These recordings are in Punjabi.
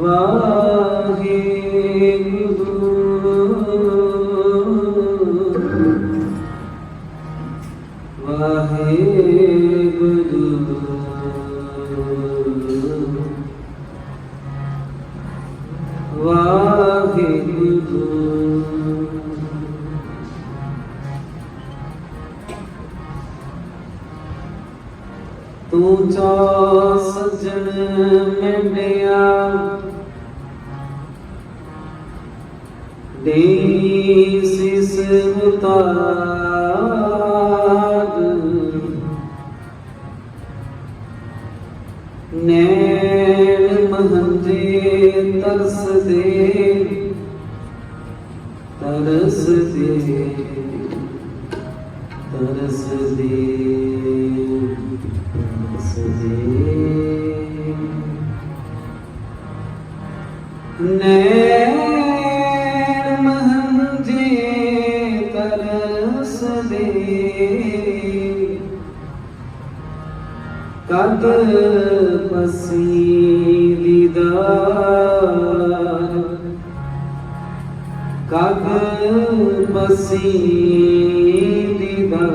Well, ਦੇਹੀ ਸਿਸ ਉਤਾਰ ਕਦ ਪਸੀ ਦੀਦਾਰ ਕਦ ਪਸੀ ਦੀਦਾਰ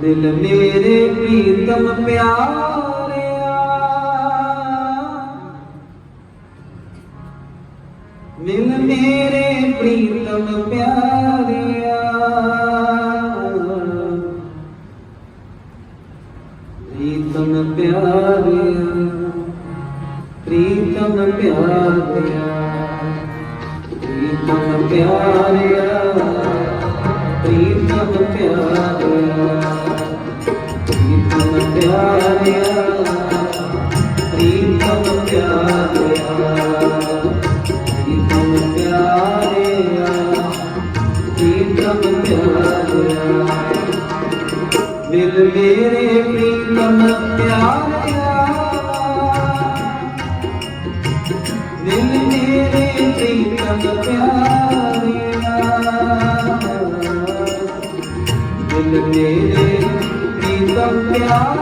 ਦਿਲ ਮੇਰੇ ਪ੍ਰੀਤਮ ਪਿਆਰਿਆ ਪ੍ਰੀਤਮ ਪਿਆਰਿਆ ਪ੍ਰੀਤਮ ਪਿਆਰਿਆ ਪ੍ਰੀਤਮ ਪਿਆਰਿਆ ਪ੍ਰੀਤਮ ਪਿਆਰਿਆ ਪ੍ਰੀਤਮ ਪਿਆਰਿਆ। दिल मेरे प्रीतम दिल मेरे प्रीतम प्यारिया दिल मेरे प्रीतम प्यार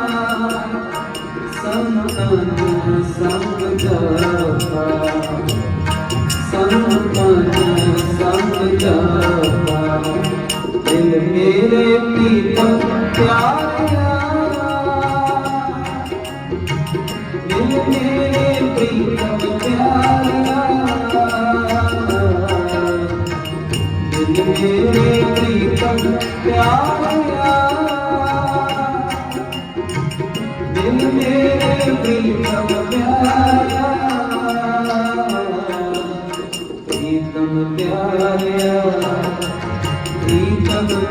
ਮੇਰੇ ਪੀਤਮ ਪਿਆਰਿਆ ਦਿਲ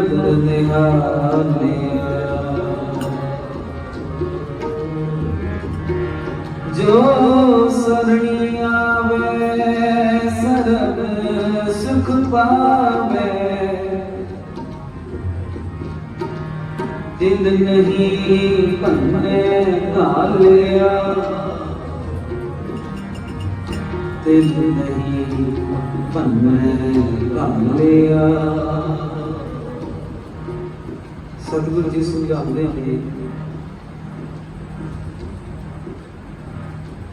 ਨਦਰ ਨਿਹਾਲਿਆ ਜੋ ਸਰਣੀ ਆਵੇ, ਸਰਬ ਸੁਖ ਪਾਵੇ। ਦਿਲ ਨਹੀਂ ਭੰਨੇ ਘਾਲਿਆ ਦਿਲ ਨਹੀਂ ਭੰਨੇ ਘਾਲਿਆ ਸਤਿਗੁਰੂ ਜੀ ਸਮਝਾਉਂਦੇ ਨੇ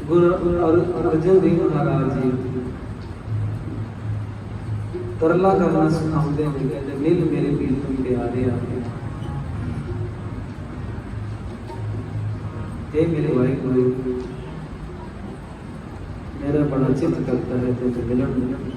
ਗੁਰੂ ਅਰਜਨ ਦੇਵ ਮਹਾਰਾਜ ਜੀ। ਤਰਲਾ ਕਰਨਾ ਸਿਖਾਉਂਦੇ ਨੇ ਕਹਿੰਦੇ, ਮਿਲ ਮੇਰੇ ਪੀਰ ਨੂੰ ਪਿਆਰੇ ਆ ਇਹ ਮੇਰੇ ਵਾਹਿਗੁਰੂ। ਮੇਰਾ ਬੜਾ ਚਿੱਤ ਕਰਦਾ ਹੈ ਤੇ ਮਿਲਣ ਨੂੰ।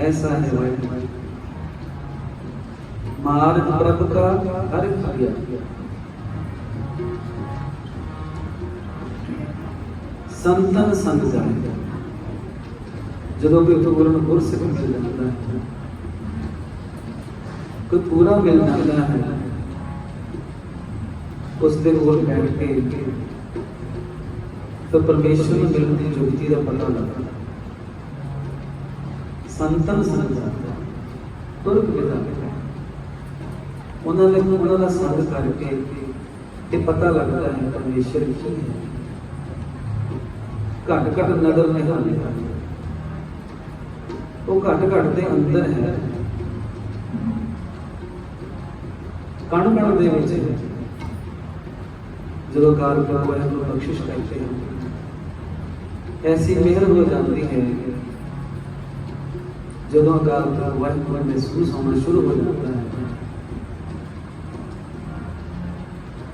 ਐਸਾ ਹੈ ਵਾਹਿਗੁਰੂ ਮਾਰਗ ਪ੍ਰਭ ਕਾ ਹਰ ਖਿਆ ਸੰਤਨ ਸੰਗ ਜਾਏ ਜਦੋਂ ਕੋਈ ਗੁਰੂ ਨੂੰ ਗੁਰਸਿੱਖ ਮਿਲ ਜਾਂਦਾ ਹੈ। ਕੋਈ ਪੂਰਾ ਮਿਲ ਜਾਂਦਾ ਹੈ। ਉਸ ਦੇ ਕੋਲ ਬੈਠ ਕੇ ਤਾਂ ਪਰਮੇਸ਼ਰ ਨੂੰ ਮਿਲਣ ਦੀ ਜੁਗਤੀ ਦਾ ਪਤਾ ਲੱਗਦਾ ਸੰਤਨ ਸੰਗ ਤੁਰਕ ਪਿਤਾ ਉਹਨਾਂ ਨੇ ਉਹਨਾਂ ਦਾ ਸੰਗ ਕਰਕੇ ਇਹ ਪਤਾ ਲੱਗਦਾ ਹੈ ਪਰਮੇਸ਼ਰ ਕੀ ਹੈ। ਘਟ ਘਟ ਨਜ਼ਰ ਨਹੀਂ ਆਉਂਦੀ ਉਹ ਘਟ ਘਟ ਦੇ ਅੰਦਰ ਹੈ। ਕਣ ਕਣ ਦੇ ਵਿੱਚ ਹੈ ਜਦੋਂ ਕਾਰ ਪ੍ਰਭੂ ਨੂੰ ਬਖਸ਼ਿਸ਼ ਕਰਦੇ ਹਨ, ਐਸੀ ਮਿਹਰ ਹੋ ਜਾਂਦੀ ਹੈ ਜਦੋਂ ਅਕਾਲ ਪੁਰਖ ਵਾਹਿਗੁਰੂ ਮਹਿਸੂਸ ਹੋਣਾ ਸ਼ੁਰੂ ਹੋ ਜਾਂਦਾ ਹੈ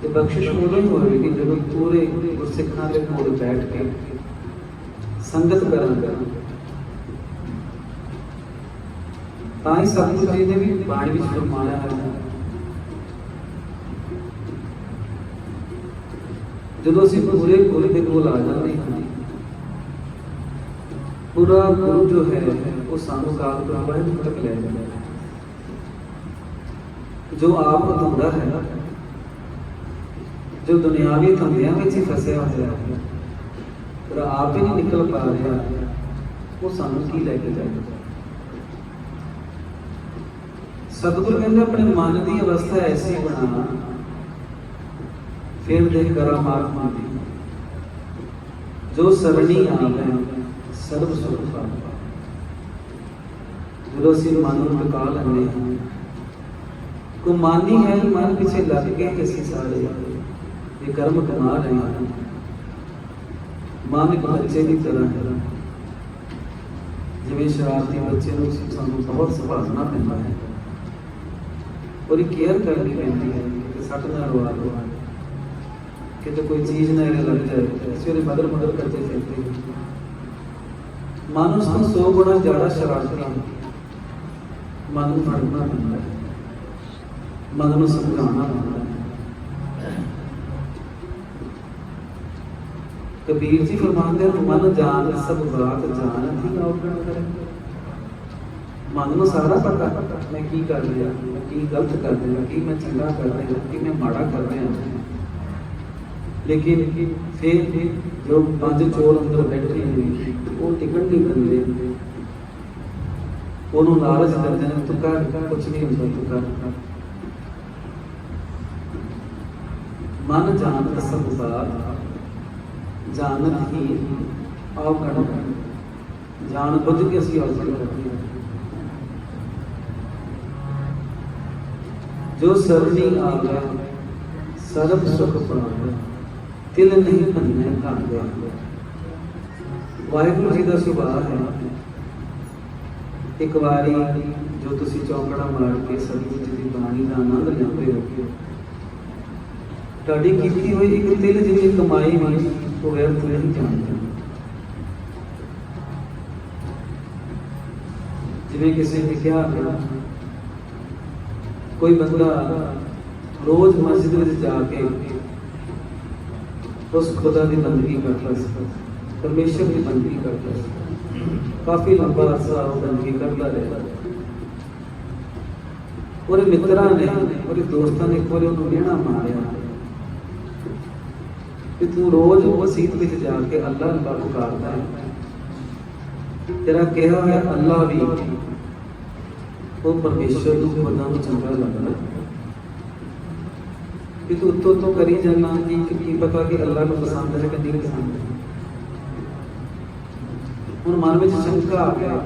ਤੇ ਬਖਸ਼ਿਸ਼ ਉਦੋਂ ਹੀ ਹੋਵੇਗੀ ਜਦੋਂ ਪੂਰੇ ਗੁਰਸਿੱਖਾਂ ਦੇ ਕੋਲ ਬੈਠ ਕੇ ਸੰਗਤ ਕਰਾਂਗਾ ਤਾਂ ਹੀ ਸਤਿਗੁਰੂ ਜੀ ਨੇ ਵੀ ਬਾਣੀ ਵਿੱਚ ਫਰਮਾਇਆ ਹੈ ਜਦੋਂ ਅਸੀਂ ਪੂਰੇ ਗੁਰੂ ਦੇ ਕੋਲ ਆ ਜਾਂਦੇ ਹਾਂ ਪੂਰਾ ਗੁਰੂ ਜੋ ਹੈ ਉਹ ਸਾਨੂੰ ਕਾਲ ਤੋਂ ਵਾਹਿਗੁਰੂ ਤੱਕ ਲੈ ਜਾਂਦਾ ਹੈ ਜੋ ਆਪ ਅਧੂਰਾ ਹੈ ਜੋ ਦੁਨਿਆਵੀ ਧੰਦਿਆਂ ਵਿੱਚ ਹੀ ਫਸਿਆ ਹੋਇਆ ਹੈ ਪਰ ਆਪ ਹੀ ਨਹੀਂ ਨਿਕਲ ਪਾ ਰਿਹਾ ਉਹ ਸਾਨੂੰ ਕੀ ਲੈ ਕੇ ਜਾਏਗਾ ਸਤਿਗੁਰੂ ਕਹਿੰਦੇ ਆਪਣੇ ਮਨ ਦੀ ਅਵਸਥਾ ਐਸੀ ਬਣਾ ਫਿਰ ਦੇ ਕਰਾਮਾਤ ਦੀ ਜੋ ਸਰਣੀ ਆਵੇ ਸਰਬ ਸੁਖ ਪਾਵੇ उर्वशी मानो निकाल हमने कुमानी है, मन पीछे लग गए किसी सारे। ये कर्म कमा रहे हैं मानक बच्चे की तरह है। जिमें शरारती बच्चे सू बहुत संभालना पैदा है। और केयर करनी पैंती है कि सट ना रवा रवा कि तो कोई चीज़ ना लग जाए। सवेरे मदर मदर करते फिरते मानुष तो सौ गुना ज़्यादा शरारती ਮਨ ਨੂੰ ਫੜਨਾ ਪੈਂਦਾ ਮਨ ਨੂੰ ਸਮਝਾਉਣਾ ਪੈਂਦਾ ਕਬੀਰ ਜੀ ਫਰਮਾਉਂਦੇ ਹਨ ਮਨ ਜਾਣ, ਸਭ ਬਾਤ ਜਾਣ। ਥੀ ਕਰੇ ਮਨ ਨੂੰ ਸਾਰਾ ਪਤਾ, ਮੈਂ ਕੀ ਕਰ ਰਿਹਾ ਕੀ ਗਲਤ ਕਰ ਰਿਹਾ, ਕੀ ਮੈਂ ਚੰਗਾ ਕਰ ਰਿਹਾ, ਕੀ ਮੈਂ ਮਾੜਾ ਕਰ ਰਿਹਾ। ਲੇਕਿਨ ਫਿਰ ਜੋ ਪੰਜ ਚੋਰ ਅੰਦਰ ਬੈਠੇ ਨੇ, ਉਹ ਟਿਕਣ ਨਹੀਂ ਦਿੰਦੇ। ਉਹਨੂੰ ਲਾਲਚ ਦਿੰਦੇ ਨੇ ਤੂੰ ਕਰ ਕੁਝ ਨਹੀਂ ਹੁੰਦਾ ਤੂੰ ਕਰ ਮਨ ਜਾਣ ਸਭ ਬਾਤ ਜਾਣਤ ਹੀ ਔਗਣ ਜਾਣ ਬੁੱਝ ਕੇ ਅਸੀਂ ਔਗਣ ਕਰਦੇ ਹਾਂ ਜੋ ਸਰਣੀ ਆਵੇ ਸਰਬ ਸੁਖ ਪਾਵੇ ਤਿਲ ਨਹੀਂ ਭੰਨੇ ਕਾਂਦੇ ਵਾਹਿਗੁਰੂ ਜੀ ਦਾ ਸੁਭਾਅ ਹੈ ਇੱਕ ਵਾਰੀ ਜੋ ਤੁਸੀਂ ਚੌਂਕੜਾ ਮਾਰ ਕੇ ਸਤਿਗੁਰੂ ਜੀ ਦੀ ਬਾਣੀ ਦਾ ਆਨੰਦ ਲੈਂਦੇ ਹੋ। ਤੁਹਾਡੀ ਕੀਤੀ ਹੋਈ ਇੱਕ ਤਿਲ ਜਿੰਨੀ ਕਮਾਈ ਵੀ ਉਹ ਵਿਅਰਥ ਨਹੀਂ ਜਾਂਦੀ ਜਿਵੇਂ ਕਿਸੇ ਨੇ ਕਿਹਾ ਕੋਈ ਬੰਦਾ ਰੋਜ਼ ਮਸਜਿਦ ਵਿੱਚ ਜਾ ਕੇ ਉਸ ਖੁਦਾ ਦੀ ਬੰਦਗੀ ਕਰਦਾ ਸੀ, ਪਰਮੇਸ਼ਰ ਦੀ ਬੰਦਗੀ ਕਰਦਾ ਸੀ। ਕਾਫੀ ਲੰਬਾ ਅਰਸਾ ਉਹ ਬੰਦਗੀ ਕਰਦਾ ਰਿਹਾ। ਉਹਦੇ ਮਿੱਤਰਾਂ ਨੇ, ਉਹਦੇ ਦੋਸਤਾਂ ਨੇ ਇੱਕ ਉਹਨੂੰ ਮਿਹਣਾ ਮਾਰਿਆ। ਕਿ ਤੂੰ ਰੋਜ਼ ਮਸਜਿਦ ਵਿੱਚ ਜਾ ਕੇ ਅੱਲਾਹ ਅੱਲਾਹ ਪੁਕਾਰਦਾ ਹੈ। ਤੇਰਾ ਕਿਹਾ ਹੈ ਅੱਲਾਹ ਵੀ ਉਹ ਪਰਮੇਸ਼ਰ ਨੂੰ ਖੁਦਾ ਨੂੰ ਚੰਗਾ ਲੱਗਦਾ ਕਿ ਤੂੰ ਉੱਤੋਂ ਤੋਂ ਕਰੀ ਜਾਣਾ ਕਿ ਕੀ ਪਤਾ ਕਿ ਅੱਲਾਹ ਨੂੰ ਪਸੰਦ ਹੈ ਕਿ ਨਹੀਂ ਪਸੰਦ ਹੈ। ਹੁਣ ਮਨ ਵਿੱਚ ਸ਼ੰਕਾ ਆ ਗਿਆ।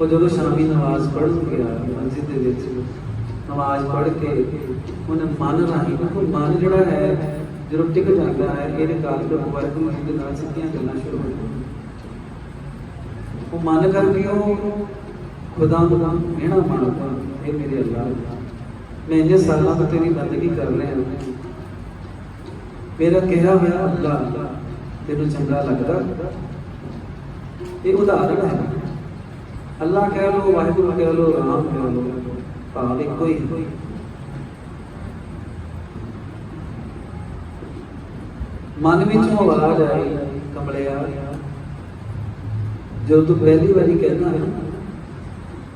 ਉਹ ਜਦੋਂ ਸ਼ਾਮੀ ਨਮਾਜ਼ ਪੜ੍ਹਨ ਗਿਆ ਮਸਜਿਦ ਦੇ ਵਿੱਚ ਨਮਾਜ਼ ਪੜ੍ਹ ਕੇ ਉਹਨੇ ਮਨ ਰਾਹੀਂ ਕਿਉਂਕਿ ਮਨ ਜਿਹੜਾ ਹੈ ਜਦੋਂ ਟਿਕ ਜਾਂਦਾ ਹੈ ਇਹਦੇ ਕਾਰਨ ਤੋਂ ਵਾਹਿਗੁਰੂ ਜੀ ਦੇ ਨਾਲ ਸਿੱਧੀਆਂ ਗੱਲਾਂ ਸ਼ੁਰੂ ਹੋ ਜਾਂਦੀਆਂ। ਉਹ ਮਨ ਕਰਕੇ ਉਹ ਖੁਦਾ ਨੂੰ ਕਹਿਣਾ ਮੰਨਦਾ ਇਹ ਮੇਰੇ ਅੱਲਾਹ ਮੈਂ ਇੰਨੇ ਸਾਲਾਂ ਤੋਂ ਤੇਰੀ ਬੰਦਗੀ ਕਰ ਰਿਹਾ ਮੇਰਾ ਕਿਹਾ ਹੋਇਆ ਅੱਲਾਹ ਤੈਨੂੰ ਚੰਗਾ ਲੱਗਦਾ ਇਹ ਉਦਾਹਰਣ ਹੈ ਅੱਲਾਹ ਕਹਿ ਲੋ ਵਾਹਿਗੁਰੂ ਕਹਿ ਲੋ ਰਾਮ ਕਹਿ ਲੋ ਭਾਵ ਇੱਕੋ ਹੀ ਮਨ ਵਿੱਚੋਂ ਆਵਾਜ਼ ਆਈ ਕਮਲਿਆ ਜਦੋਂ ਤੂੰ ਪਹਿਲੀ ਵਾਰੀ ਕਹਿਣਾ ਹੈ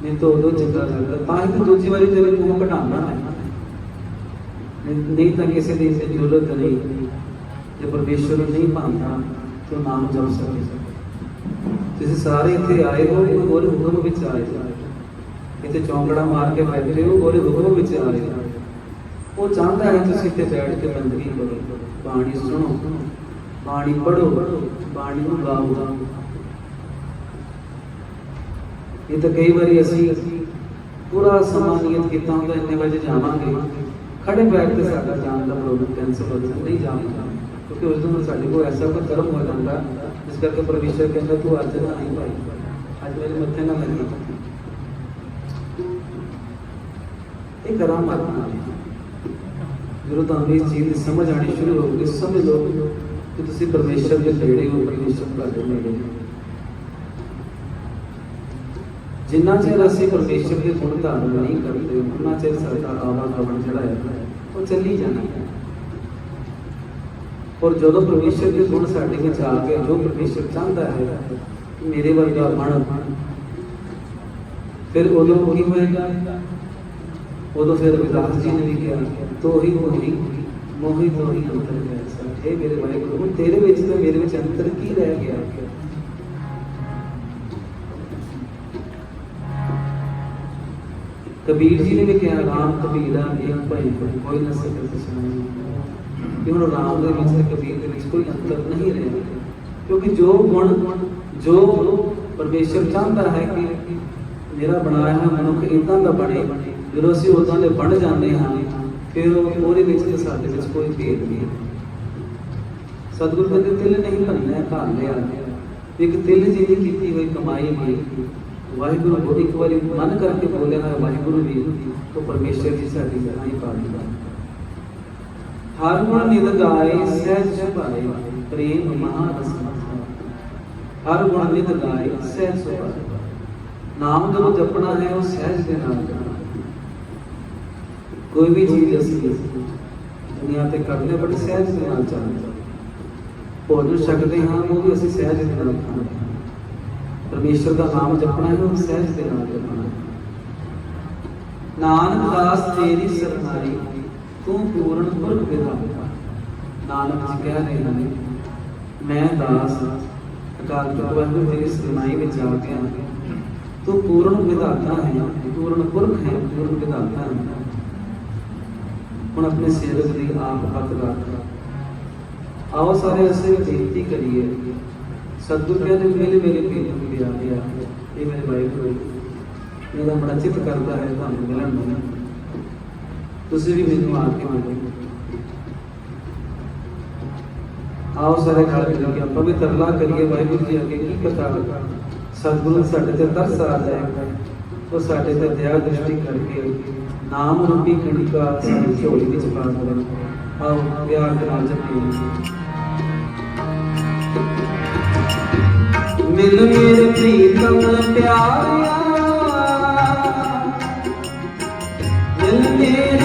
ਨਹੀਂ ਤਾਂ ਉਦੋਂ ਚੰਗਾ ਲੱਗਦਾ ਤਾਂ ਹੀ ਤੂੰ ਦੂਜੀ ਵਾਰੀ ਤੇਰੇ ਮੂੰਹ ਘਟਾਉਣਾ ਹੈ ਨਹੀਂ ਨਹੀਂ ਤਾਂ ਕਿਸੇ ਦੀ ਇਸ ਜ਼ਰੂਰਤ ਨਹੀਂ ਜੇ ਪਰਮੇਸ਼ਵਰ ਨੂੰ ਨਹੀਂ ਮੰਨਦਾ ਤਾਂ ਨਾਮ ਜਪ ਸਕੇ। ਤੁਸੀਂ ਸਾਰੇ ਇੱਥੇ ਆਏ ਹੋ ਉਹਦੇ ਹੁਕਮ ਵਿੱਚ ਆਏ। ਹੋ ਇੱਥੇ ਚੌਂਕੜਾ ਮਾਰ ਕੇ ਬੈਠੇ ਹੋ ਉਹਦੇ ਹੁਕਮ ਵਿੱਚ ਆਏ। ਹੋ ਉਹ ਚਾਹੁੰਦਾ ਹੈ ਤੁਸੀਂ ਇੱਥੇ ਬੈਠ ਕੇ ਬੰਦਗੀ ਕਰੋ ਬਾਣੀ ਸੁਣੋ, ਬਾਣੀ ਪੜੋ ਬਾਣੀ ਨੂੰ ਗਾਓ। ਇਹ ਤਾਂ ਕਈ ਵਾਰੀ ਅਸੀਂ ਪੂਰਾ ਸਮਾਂ ਨਿਯਤ ਕੀਤਾ ਹੁੰਦਾ, ਇੰਨੇ ਵਜੇ ਜਾਵਾਂਗੇ। ਖੜੇ ਬੈਠ ਕੇ ਸਾਡਾ ਜਾਣ ਦਾ ਪ੍ਰੋਗਰਾਮ ਕੈਂਸਲ ਹੋ ਜਾਂਦਾ, ਨਹੀਂ ਜਾਵਾਂਗਾ। ਕਿਉਂਕਿ ਉਸ ਦਿਨ ਸਾਡੇ ਕੋਲ ਐਸਾ ਕੋਈ ਕਰਮ ਹੋ ਜਾਂਦਾ ਜਿਸ ਕਰਕੇ ਪਰਮੇਸ਼ਰ ਕਹਿੰਦਾ ਤੂੰ ਅੱਜ ਨਾ ਨਹੀਂ ਭਾਈ ਅੱਜ ਮੇਰੇ ਮੱਥੇ ਨਾ ਲੱਗੀ ਇਹ ਕਰਾਮਾਤ ਹੈ ਜਦੋਂ ਤੁਹਾਨੂੰ ਇਸ ਚੀਜ਼ ਦੀ ਸਮਝ ਆਣੀ ਸ਼ੁਰੂ ਹੋਊਗੀ ਸਮਝ ਲਓ ਕਿ ਤੁਸੀਂ ਪਰਮੇਸ਼ਰ ਦੇ ਨੇੜੇ ਹੋ ਪਰਮੇਸ਼ਰ ਤੁਹਾਡੇ ਨੇੜੇ ਹੈ ਜਿੰਨਾ ਚਿਰ ਅਸੀਂ ਪਰਮੇਸ਼ਰ ਦੇ ਗੁਣ ਧਾਰਨ ਨਹੀਂ ਕਰਦੇ ਉਹਨਾਂ ਚਿਰ ਸਾਡਾ ਆਵਾਗਮਨ ਜਿਹੜਾ ਹੈ ਉਹ ਚੱਲੀ ਜਾਣਾ ਹੈ ਔਰ ਜਦੋਂ ਪਰਮੇਸ਼ਰ ਦੇ ਗੁਣ ਸਾਡੇ ਵਿੱਚ ਆ ਗਏ ਜੋ ਪਰਮੇਸ਼ਰ ਚਾਹੁੰਦਾ ਹੈ ਕਿ ਮੇਰੇ ਵਰਗਾ ਬਣ ਫਿਰ ਉਦੋਂ ਕੀ ਹੋਏਗਾ ਉਦੋਂ ਫਿਰ ਰਵਿਦਾਸ ਜੀ ਨੇ ਵੀ ਕਿਹਾ ਤੋਹੀ ਤੋਹੀ ਮੋਹੀ ਤੋਹੀ ਅੰਤਰ ਗਿਆ ਸਰ ਇਹ ਮੇਰੇ ਵਾਹਿਗੁਰੂ ਹੁਣ ਤੇਰੇ ਵਿੱਚ ਤੇ ਮੇਰੇ ਵਿੱਚ ਅੰਤਰ ਕੀ ਰਹਿ ਗਿਆ ਕਬੀਰ ਜੀ ਨੇ ਵੀ ਕਿਹਾ ਰਾਮ ਕਬੀਰਾ ਇੱਕ ਭਾਈ ਕੋਈ ਨਾ ਸਕਤ ਸੁਣਾਈ केवल राम देव से कभी कोई अंतर नहीं रहेगा क्योंकि जो गुण, जो परमेश्वर चाहता है कि मेरा बनाया हुआ मनुख इदा का बने जो असं उदा के बन जाते हैं, फिर वे साथ कोई भेद नहीं सतगुरु कहते तो तिल नहीं भरना है घर ले आ गया। एक तिल जिनी की हुई कमाई में वाहगुरु एक बार मन करके बोलिया हाँ, वाहगुरु जी तो परमेश्वर जी साइ पा दिया ਹਰ ਗੁਣ ਨਿਦ ਗਾਏ ਸਹਿਜ ਸੁਭਾਏ ਪ੍ਰੇਮ ਮਹਾ ਰਸ ਹਰ ਗੁਣ ਨਿਦ ਗਾਏ ਸਹਿਜ ਸੁਭਾਏ। ਨਾਮ ਜਦੋਂ ਜਪਣਾ ਹੈ ਉਹ ਸਹਿਜ ਦੇ ਨਾਲ ਕਰਨਾ ਕੋਈ ਵੀ ਚੀਜ਼ ਅਸੀਂ ਦੁਨੀਆ ਤੇ ਕਰਦੇ ਹਾਂ, ਸਹਿਜ ਦੇ ਨਾਲ ਚੱਲਦੇ ਭੋਜਨ ਛਕਦੇ ਹਾਂ ਉਹ ਵੀ ਅਸੀਂ ਸਹਿਜ ਦੇ ਨਾਲ ਖਾਂਦੇ ਹਾਂ। ਪਰਮੇਸ਼ਰ ਦਾ ਨਾਮ ਜਪਣਾ ਹੈ ਉਹ ਸਹਿਜ ਦੇ ਨਾਲ ਜਪਣਾ ਨਾਨਕ ਦਾਸ ਤੇਰੀ ਸਰਨਾਈ ਤੂੰ ਪੂਰਨ ਪੁਰਖ ਵਿਧਾਤਾ ਨਾਨਕ ਜੀ ਕਹਿ ਰਹੇ ਹਨ, ਮੈਂ ਦਾਸ ਅਕਾਲ ਪੁਰਖ ਤੇਰੀ ਸਰਨਾਈ ਵਿੱਚ ਆ ਗਿਆ ਤੂੰ ਪੂਰਨ ਵਿਧਾਤਾ ਹੈ, ਪੂਰਨ ਪੁਰਖ ਹੈ, ਪੂਰਨ ਵਿਧਾਤਾ ਹੈ। ਹੁਣ ਆਪਣੇ ਸੇਵਕ ਦੀ ਆਪ ਹੱਥ ਰੱਖ। ਆਓ ਸਾਰੇ ਅਸੀਂ ਬੇਨਤੀ ਕਰੀਏ, ਸਤਿਗੁਰ ਕਹਿੰਦੇ ਮੇਰੇ ਮੇਰੇ ਪੀਰ ਨੂੰ ਵੀ ਆ ਗਿਆ। ਇਹ ਮੇਰੇ ਵਾਹਿਗੁਰੂ ਮੇਰਾ ਬੜਾ ਚਿੱਤ ਕਰਦਾ ਹੈ ਤੁਹਾਨੂੰ ਮਿਲਣ ਨੂੰ। ਤੁਸੀਂ ਵੀ ਮੈਨੂੰ ਆ ਕੇ ਮਿਲੋ ਆਓ ਸਾਰੇ ਖੜ ਕੇ ਆਪਾਂ ਵੀ ਤਰਲਾ ਕਰੀਏ ਵਾਹਿਗੁਰੂ ਜੀ ਅੱਗੇ ਕੀ ਪਤਾ ਸਤਿਗੁਰੂ ਸਾਡੇ ਤੇ ਤਰਸ ਆ ਜਾਏ ਉਹ ਸਾਡੇ ਤੇ ਦਇਆ ਦ੍ਰਿਸ਼ਟੀ ਕਰਕੇ ਨਾਮ ਰੂਪੀ ਕਣਿਕਾ ਸਾਡੀ ਝੋਲੀ ਵਿੱਚ ਪਾ ਦੇਵੇ ਆਓ ਪਿਆਰ ਦੇ ਨਾਲ ਜਪੀਏ ਮਿਲ ਮੇਰੇ ਪ੍ਰੀਤਮ ਪਿਆਰਿਆ ਮਿਲ ਮੇਰੇ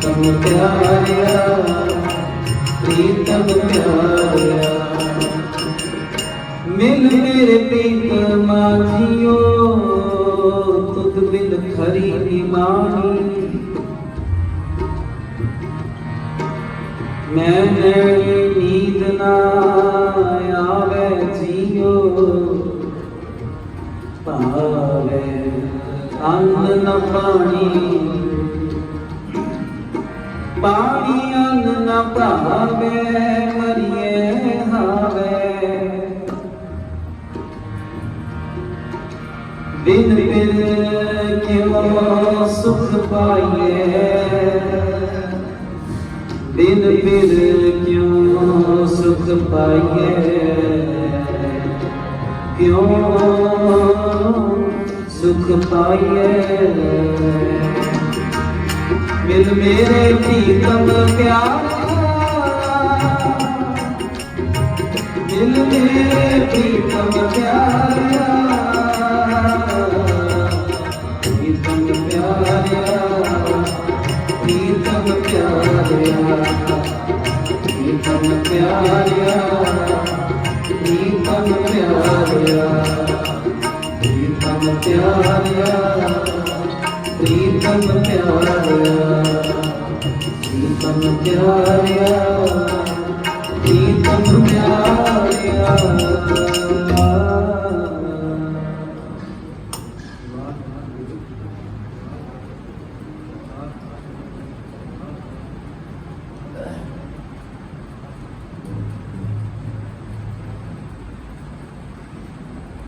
प्रीतम प्यारा प्रीतम प्यारा मिल मेरे प्रीतम जियो तुद बिन खरी निमानी मैं नींद ना आवे जियो पावे ਅੰਨ ਨ ਪਾਣੀ ਪਾਣੀ ਅੰਨ ਨ ਭਾਵੇ, ਮਰੀਏ ਹਾਵੇ। ਬਿਨ ਬਿਨ ਕਿਉ ਸੁਖ ਪਾਈਏ? ਬਿਨ ਬਿਨ ਕਿਉ ਸੁਖ ਪਾਈਏ? ਕਿਉ ਸੁਖ ਪਾਈਏ? ਮਿਲ ਮੇਰੇ ਪ੍ਰੀਤਮ ਪਿਆਰਾ। ਮਿਲ ਮੇਰੇ ਪ੍ਰੀਤਮ ਪਿਆਰਾ ਪ੍ਰੀਤਮ ਪਿਆਰਿਆ। ਪ੍ਰੀਤਮ ਪਿਆਰਿਆ। ਪ੍ਰੀਤਮ ਪਿਆਰਿਆ। ਪ੍ਰੀਤਮ ਪਿਆਰਿਆ। ਪ੍ਰੀਤਮ प्रीतम प्यारा प्रीतम प्यारा प्रीतम प्यारा